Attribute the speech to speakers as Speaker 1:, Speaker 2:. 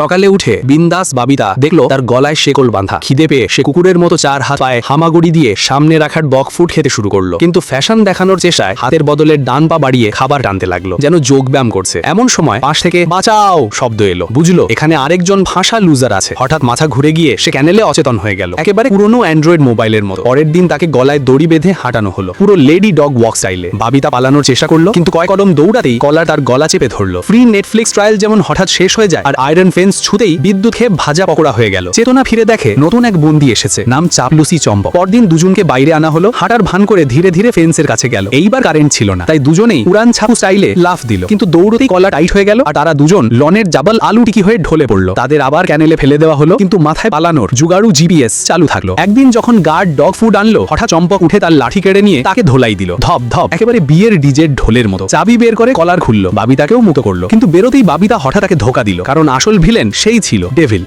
Speaker 1: সকালে উঠে বিন্দাস বাবিতা দেখল তার গলায় শেকল বাঁধা। খিদে পেয়ে সে কুকুরের মতো চার হাত পায়ে হামাগুড়ি দিয়ে সামনে রাখার বক ফুট খেতে শুরু করল। কিন্তু ফ্যাশন দেখানোর চেষ্টায় হাতের বদলে ডান পা বাড়িয়ে খাবার টানতে লাগল, যেন যোগ ব্যায়াম করছে। এমন সময় পাশ থেকে বাঁচাও শব্দ এলো। বুঝলো, এখানে আরেকজন ভাষা লুজার আছে। হঠাৎ মাথা ঘুরে গিয়ে সে ক্যানেলে অচেতন হয়ে গেল। একেবারে পুরনো অ্যান্ড্রয়েড মোবাইলের মতো। পরের দিন তাকে গলায় দড়ি বেঁধে হাঁটানো হলো। পুরো লেডি ডগ ওয়াক স্টাইলে। বাবিতা পালানোর চেষ্টা করল, কিন্তু কয়েক কদম দৌড়াতেই কলার তার গলা চেপে ধরলো। ফ্রি নেটফ্লিক্স ট্রায়াল যেমন হঠাৎ শেষ হয়ে যায়, আর আয়রন ফেন্স ছুতেই বিদ্যুৎ খেয়ে ভাজা পকোড়া হয়ে গেল। চেতনা ফিরে দেখে নতুন এক বন্দি এসেছে, নাম চাপলুসি চম্পক। পরদিন দুজনকে বাইরে আনা হলো, হাঁটার ভান করে ধীরে ধীরে ফেন্সের কাছে গেল। এইবার কারেন্ট ছিল না, তাই দুজনেই উড়ান ছাপু স্টাইলে লাফ দিল। কিন্তু দৌড়তেই কলা টাইট হয়ে গেল, আর তারা দুজন লনের জাবাল আলু টিকি হয়ে ঢলে পড়ল। তাদের আবার ক্যানেলে ফেলে দেওয়া হলো, কিন্তু মাথায় পালানোর জুগাড়ু জিপিএস চালু থাকল। একদিন যখন গার্ড ডগ ফুড আনলো, হঠাৎ চম্পক উঠে তার লাঠি কেড়ে নিয়ে তাকে ধোলাই দিল। ধপ ধপ, একেবারে বিয়ের ডিজের ঢোলের মতো। চাবি বের করে কলার খুললো, বাবিতাকেও মুক্ত করল। কিন্তু বেরোতেই বাবিতা হঠাৎ তাকে ধোকা দিল, কারণ আসল ভিলেন সেই ছিল ডেভিল।